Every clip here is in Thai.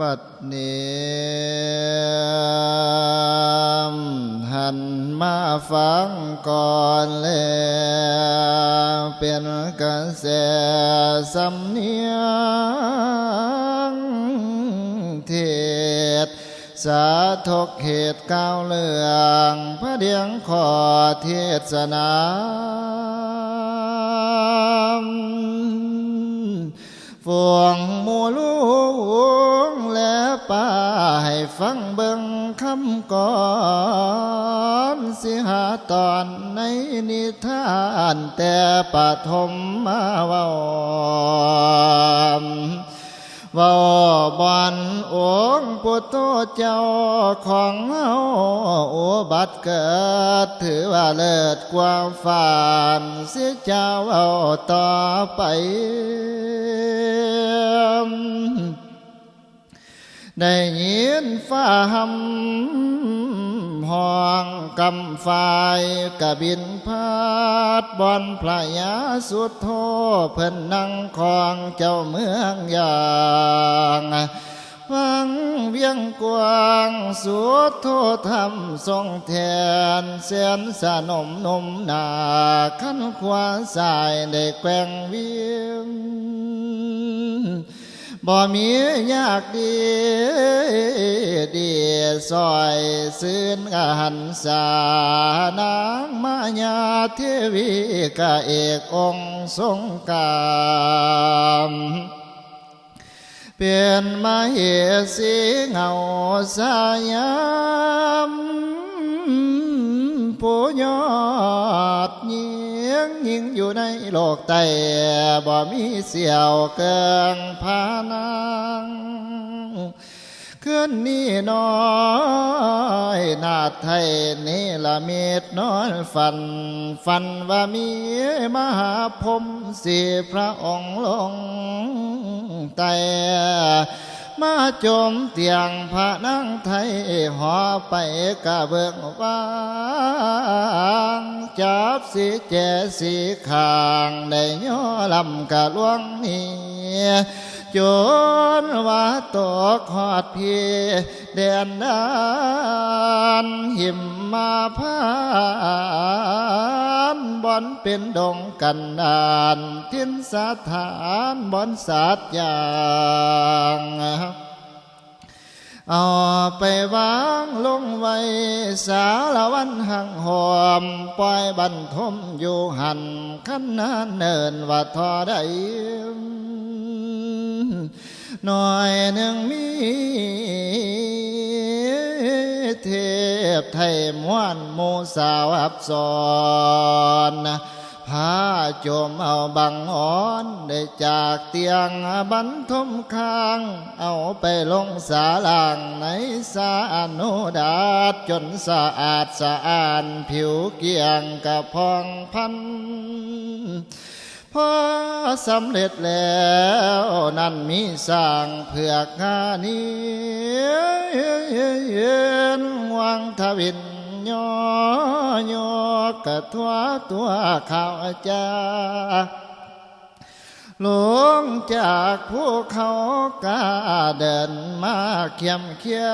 บัดนี้หันมาฟังก่อนแล้วเป็นกระแสสำเนียงเทศสาธกเหตุก้าวเลืองพระเดียงขอเทศนาฟวงมูลู ป้าให้ฟังเบิ่งคำก่อนสิหาตอนในนิทานแต่ปฐมมาเว้าว่าบอนองค์ปุตโตเจ้าของเฮาโอบัดเกิด ถือว่าเลิศกว่าฝันเสียเจ้าเอาต่อไป ได้ยินฟ้าหำห้องกำฝ่ายกะบินพาดบอนพระยาสุดโทเพิ่นนั่งคองเจ้าเมืองอย่างฟังเวียงกวางสุดโทธรรมทรงแทนเสียนสนมนมนาขันขวาสายได้แกว่งเวียง บ่มียากดี ดีซอยซื่นกหันสานางมายาเทวีกะเอกองค์ทรงกามเป็นมาเหสีเงาสายามผู้ยอ ยิงอยู่ในโลกใต้บ่มีเสียวเกิงพานังคืนนี้น้อยนาไทยนี่ละเม็ดน้อยฝัน ฝันว่ามีมหาพรมสีพระองค์ลงไต มาจมเตียงพระนั่งไทยหอไปกะเบิกวางจับสีแจสีขางได้ย่อลำกะลวงนี้ จนว่าตกหอดพี่แดนดานหิมมาพานบอนเป็นดงกันดานทินสถานบอนสัตยาง เอาไปวางลงไว้สารวันหังหอม ปล่อยบันทมอยู่หันขันนานเนินว่าทอได้หน่อยหนึ่งมีเทพไทยม้วนหมูสาวอับสอน พาโจมเอาบังอ่อนได้จากเตียงบรรทมค้าง เอาไปลงสาลางในสานุดาดจนสะอาดสะอาดผิวเกียงกับพองพันพอสำเร็จแล้วนั่นมีสร้างเผือกงานี้เย็นวังทวิน ย่อยกระทัวตัวข้าวจ้า ลวงจากภูเขากาเดินมาเขียมเขีย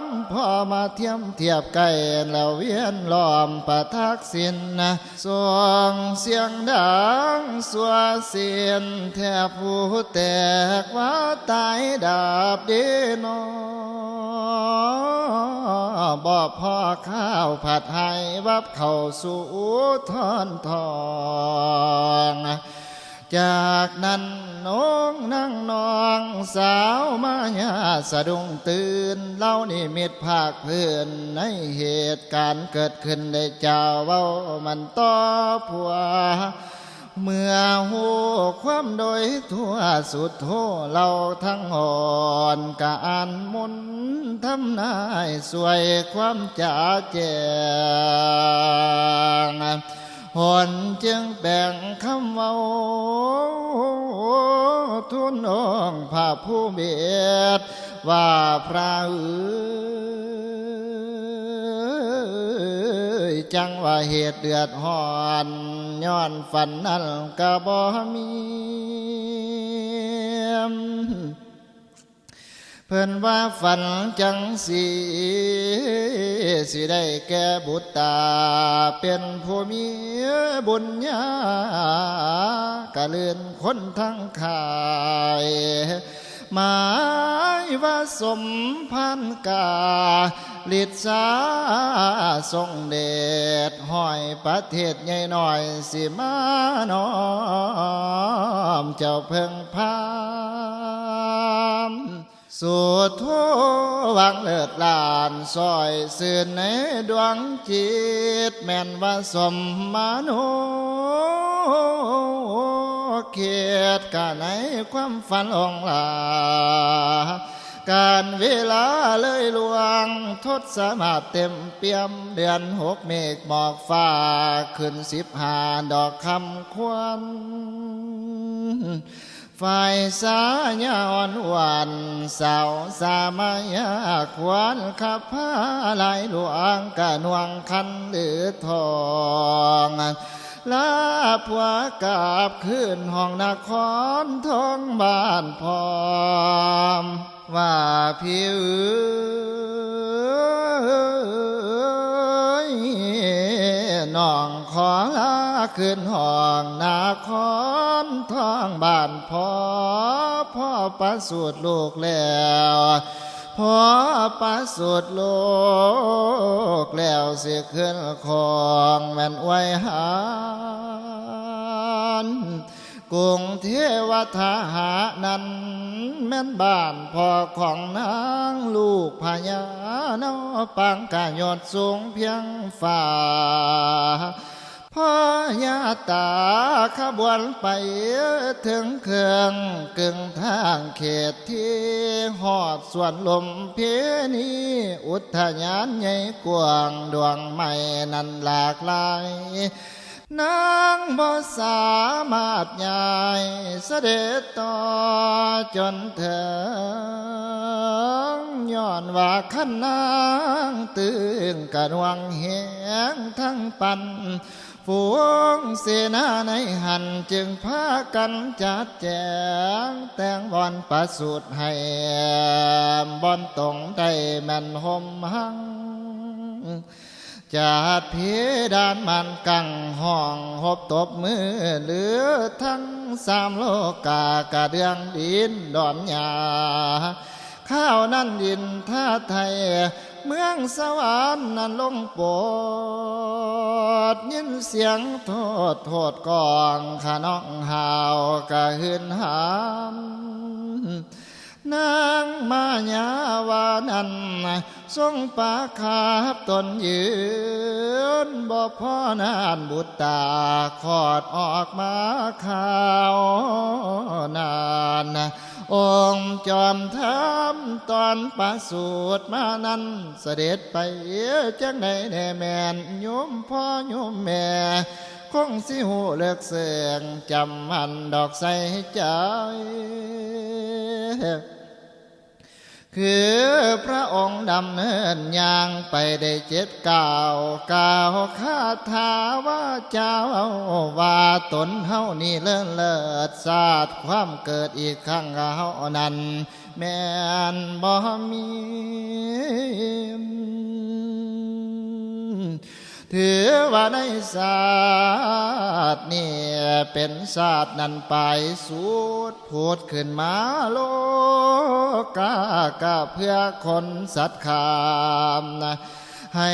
มพอมาเทียมเทียบไก่แล้วเวียนล้อมประทักษิณนะสวงเสียงดังสวเสียนแทบผู้แตกว่าตายดาบเดนอบ่พ่อข้าวผัดให้วับเข้าสู่ทอนทอง จากนั้นน้องนั่งนองสาวมายาสะดุ้งตื่นเล่านิมิตภาคเพื่อนในเหตุการณ์เกิดขึ้นได้เจ้าเว้ามันต่อผัว เมื่อหูความโดยทั่วสุดโทเราทั้งหอนกะอ่านมนต์ทำนายสวยความจ่าแจ้ง หนจึงแบ่งคำเว้าทุนองพระผู้เบียดว่าพระเอยจังว่าเหตุเดือดหอนย้อนฝันนั้นกะบ่มี เพิ่นว่าฝันจังสีสิได้แก่บุตรตา เป็นผู้มีบุญญากะเลื่อนคนทั้งขายหมายว่าสมพันกาลิดสาทรงเดชห้อยประเทศใหญ่หน่อยสิมาน้อมเจ้าเพิ่งพา สุดทั่ววังเลิศลานซอยสื่นในดวงจิต แม่นว่าสมมาโนเขียดกาในความฝันองลาการเวลาเลยลวง ทศสมาธิเต็มเปี่ยมเดือนหกเมฆหมอกฟ้า ขึ้นสิบหาดอกคำควัน ฝ่ายสายาอ่อนหวานสาวสามายาควรขับผ้าลายหลวงกะนวงคันหรือทองลาผัวกาบขึ้นห้องนครท้องบ้านพร้อม ว่าพี่เอ้ยน้องขอลา ขึ้นห้องนาครท้องบ้านพ่อพ่อประสูติลูกแล้วพ่อประสูติลูกแล้วเสียขึ้นของแม่นไว้หากรุงเทวทหานั้น แม่นบ้านพ่อของนางลูกพญานาปังกายอดสูงเพียงฝ่า พ่อยาตาขบวนไปถึงเครื่องกึ่งทางเขตที่หอดส่วนลมเพนีอุทยานใหญ่กว้างดวงใหม่นันหลากหลายนางบ่สามารถยายเสด็จต่อจนถึงย้อนว่าขันนางตื่นกระนวงเหงทั้งปัน ฝูงเสนาในหันจึงพากันจัดแจง แต่งบอนประสูตรให้บอนตรงได้แม่นหมหังจัดเพดานมันกังห้องหบตบมือเหลือทั้งสามโลกากระเดืองดินดอนยาข้าวนั่นดินท่าไทย เมืองสวรรค์นั้นลงโปรดยินเสียงโทษโทษกองขน้องหาวกะหืนหาม นางมายาวานันทรงปาคาบตนยืนบ่พ่อนานบุตรตาขอดออกมาข่าวนานองค์จอมทำตอนประสูตรมานั้นเสด็จไปจังใดแน่แมนโยมพ่อโยมแม่คงสิหูเลิกเสียงจำมันดอกใส่ใจคือพระองค์ดำเนินยางไปได้เจ็ดก่าวก่าวคาถาว่าเจ้าว่าตนเฮานี่เลิศเลิศศาสตร์ความเกิดอีกครั้งเฮานั้น แม่นบ่มี ถือว่าในศาสตร์นี่เป็นศาสตร์นั้นไปสูดพูดขึ้นมาโลกากะเพื่อคนสัตว์ขามนะให้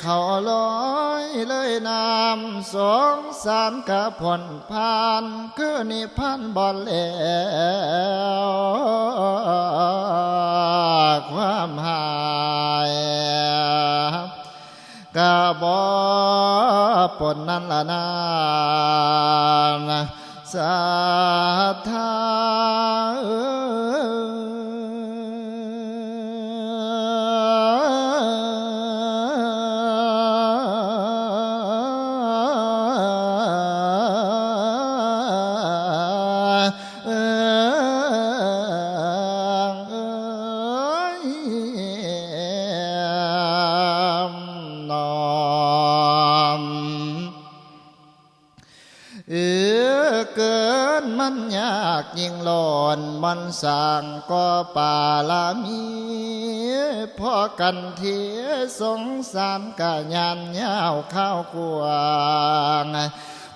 เขาลอยเลยนำสงสารกะผลพานคือนิพพานบอลแล้วความหาย กะบอปนนั้นละนาสาธา สร้างก็ป่าลามีพ่อกันเทียสงสารกะยานยาวข้าวกวาง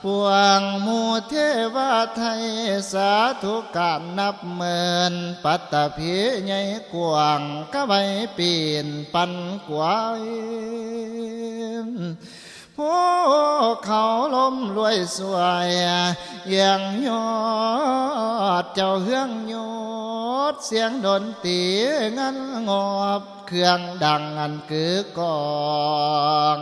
ปวงมูเทวาไทยสาธุการนับหมื่นปัตตภีใหญ่กวางก็ไว้ปีนปันกวาย ผู้เขาล้มรวยสวยอย่างยอดเจ้าเฮืองยอดเสียงดนตรีงันงอบเครื่องดังอันคือกอง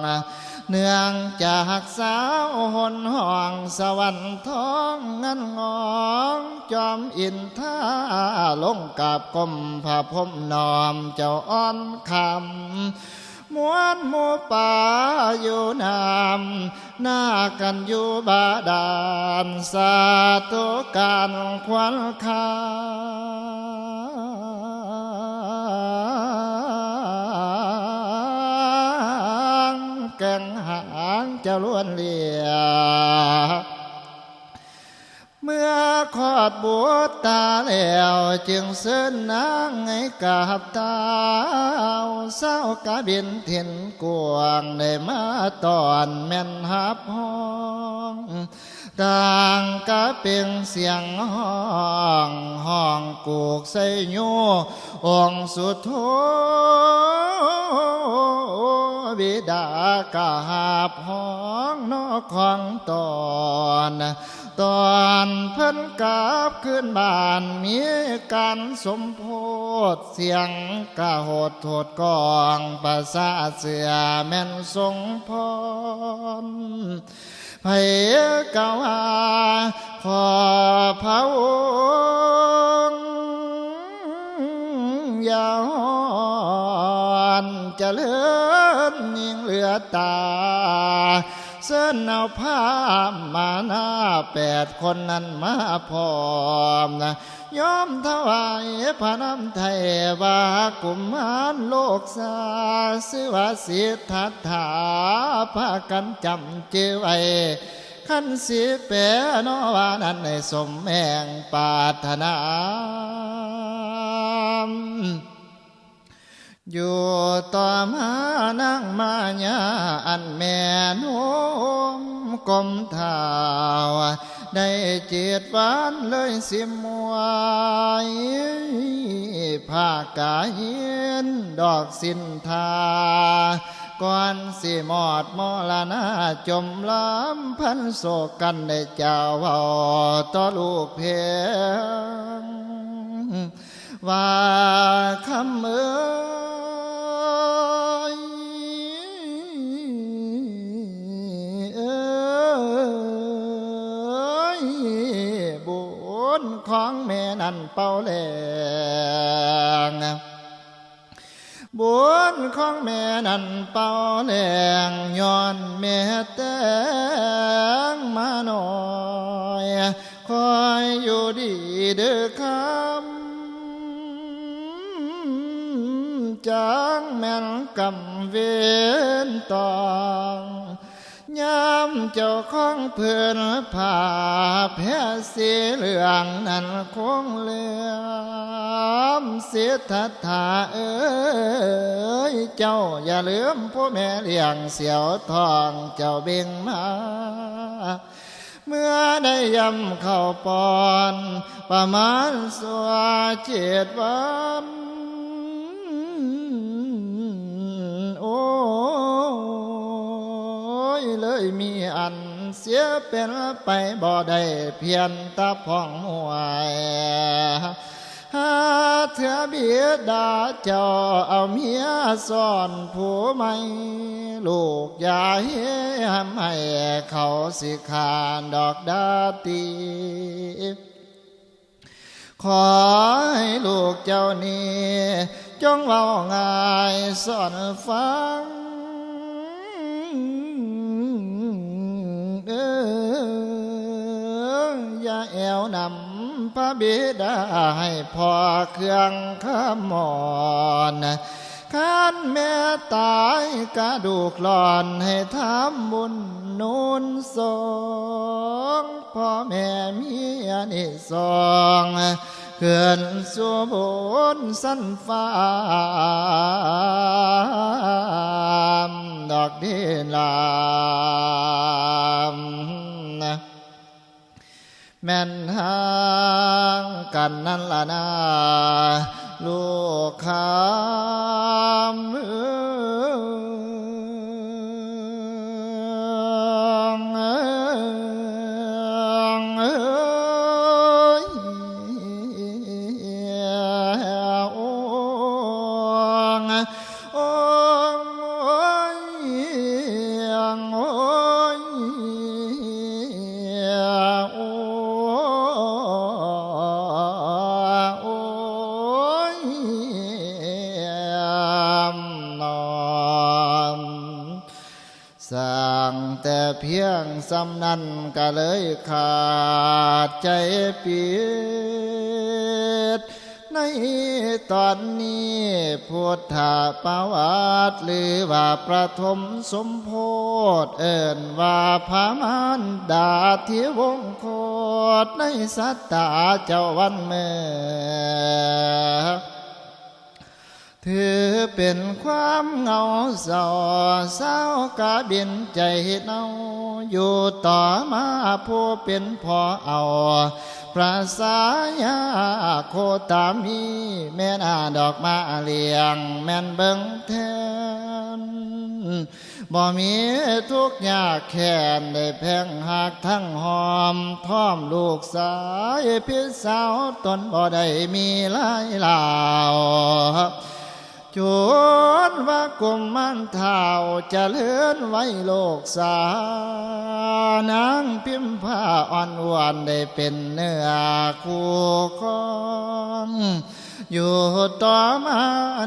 เนื่องจากสาวหนห้องสวรรค์ท้องงันงองจอมอินท่าลงกับกลมพระพมนอมเจ้าอ้อนคำ มวนหมูป่าอยู่นามหน้ากันอยู่บาดาลสาธุการควันคางแกงหางจะล้วนเลีย เมื่อขอดบวชตาแล้วจึงเสินนางไงกับตาเศร้ากะบินถิ่นกวางได้มาตอนแม่นหับห้องต่างกะเป็นเสียงห้องห้องกูกใส่โยองสุดโทบิดากะหาบห้องนอกของตอน ตอนเพิ่นกลับขึ้นบ้านมีการสมโพธเสียงกะโหดโทษกองภาษาเสือแม่นทรงพรไผกะว่าขอพระองค์อยาวเจริญยิ่งเหลือตา เส้นเอาผ้ามาหน้าแปดคนนั้นมาพร้อมนะยอมถวายพระน้ำไทยว่ากุมารโลกสาสิวาสิทธัตถาพากันจำเจไว้ขันสิเปนอวานั้นในสมแห่งปาถนา อยู่ต่อมานั่งมาญาอันแม่นมกลมเท้าได้เจิตวานเลยสิมวยผ้ากาเย็นดอกสินทาก่อนสิหมอดมรณาจมล้ำพันโศกกันได้เจ้าว้าต่อลูกเพงว่าคำเอ่ ของแม่นั่นเป่าแรงบุญของแม่นั่นเป่าแรงย้อนแม่แต่งมาหน่อยคอยอยู่ดีเด้อคำจังแม่นกำเวนตอง ยามเจ้าของเพื่อนผ่าแพ้สีเหลืองนั้นคงเลือมเสียทัตถาเอ้ยเจ้าอย่าลืมพ่อแม่เลี้ยงเสียวทองเจ้าเบ่งมาเมื่อได้ยำเข้าปอน ประมาณสวเจ็ดวัน ยมีอันเสียเป็นไปบ่ได้เพียงตาพ่องหวยหาเถื่อเบียดาเจ้าเอาเมียซ่อนผู้ไม่ลูกอย่าเห้ทำให้เขาสิขานดอกดาตีขอให้ลูกเจ้านี้จงเว้าง่ายสอนฟัง ออย่าแอวนำพระบิดาให้พอเครื่องขมอนขันแม่ตายกระดูกหลอนให้ทำบุญนูนสองพ่อแม่มีอันนี้สองเขื่อนสู่บนสันฟ้าดอกเดลา แม่นทางกันนั่นละนาลูกค้า สำนันก็เลยขาดใจเปียดในตอนนี้พุทธประวัติหรือว่าประถมสมโพธเอิ่นว่าพามานดาที่วงโคตในสัตตาเจ้าวันเมื่อ ถือเป็นความเหงาเศร้าเศร้ากะบินใจเนาอยู่ต่อมาผู้เป็นพ่อเอาพระสายาโคตามี แม่นาดอกมาเลียง แม่นเบิงแทนบ่มีทุกยากแค้นได้แพงหักทั้งหอมท่อมลูกสายพี่สาวตนบ่ได้มีหลายล่า จนว่ากลมมันเท่าจะเลื่อนไว้โลกสานางพิมพ์ผ้าอ่อนวานได้เป็นเนื้อคู่คองอยู่ต่อมา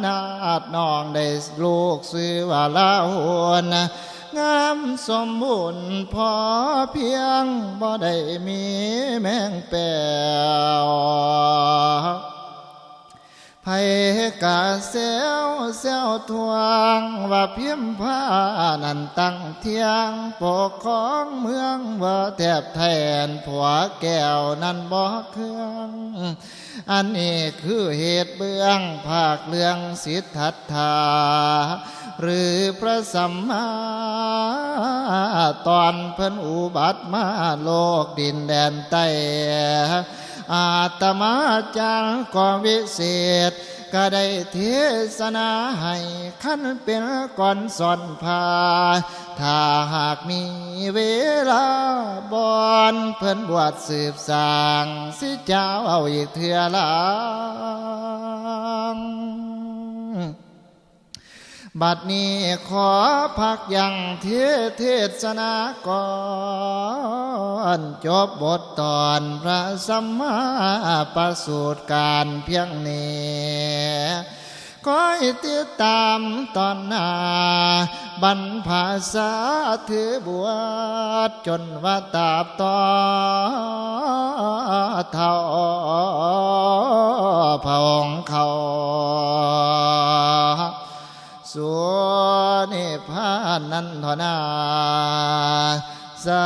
นาดน้องได้ลูกซื้อว่าลาหวนงามสมบูรณ์พอเพียงบ่ได้มีแมงแปว ไผกะเซวเซวทวง ว่าเพียมผ้านันตั้งเทียงปกของเมืองว่าแทบแทนผัวแก้วนั้นบ่เครื่องอันนี้คือเหตุเบื้องภาคเรื่องสิทธัตถาหรือพระสัมมาตอนเพิ่นอุบัติมาโลกดินแดนใต้ อาตมาจารย์ก็วิเศษ ก็ได้เทศนาให้ขั้นเป็นก่อนสอนพา ถ้าหากมีเวลาบอนเพิ่นบวชสืบสาง สิเจ้าเอาอีกเถื่อลาง บัดนี้ขอพักยังเทเทศนาก่อนจบบทตอนพระสัมมาประสูตรการเพียงนี้คอยติดตามตอนหน้าบรรพาษาถือบวชจนว่าตาบต่อเท่าพระองค์เขา สุนิพานันทนาสา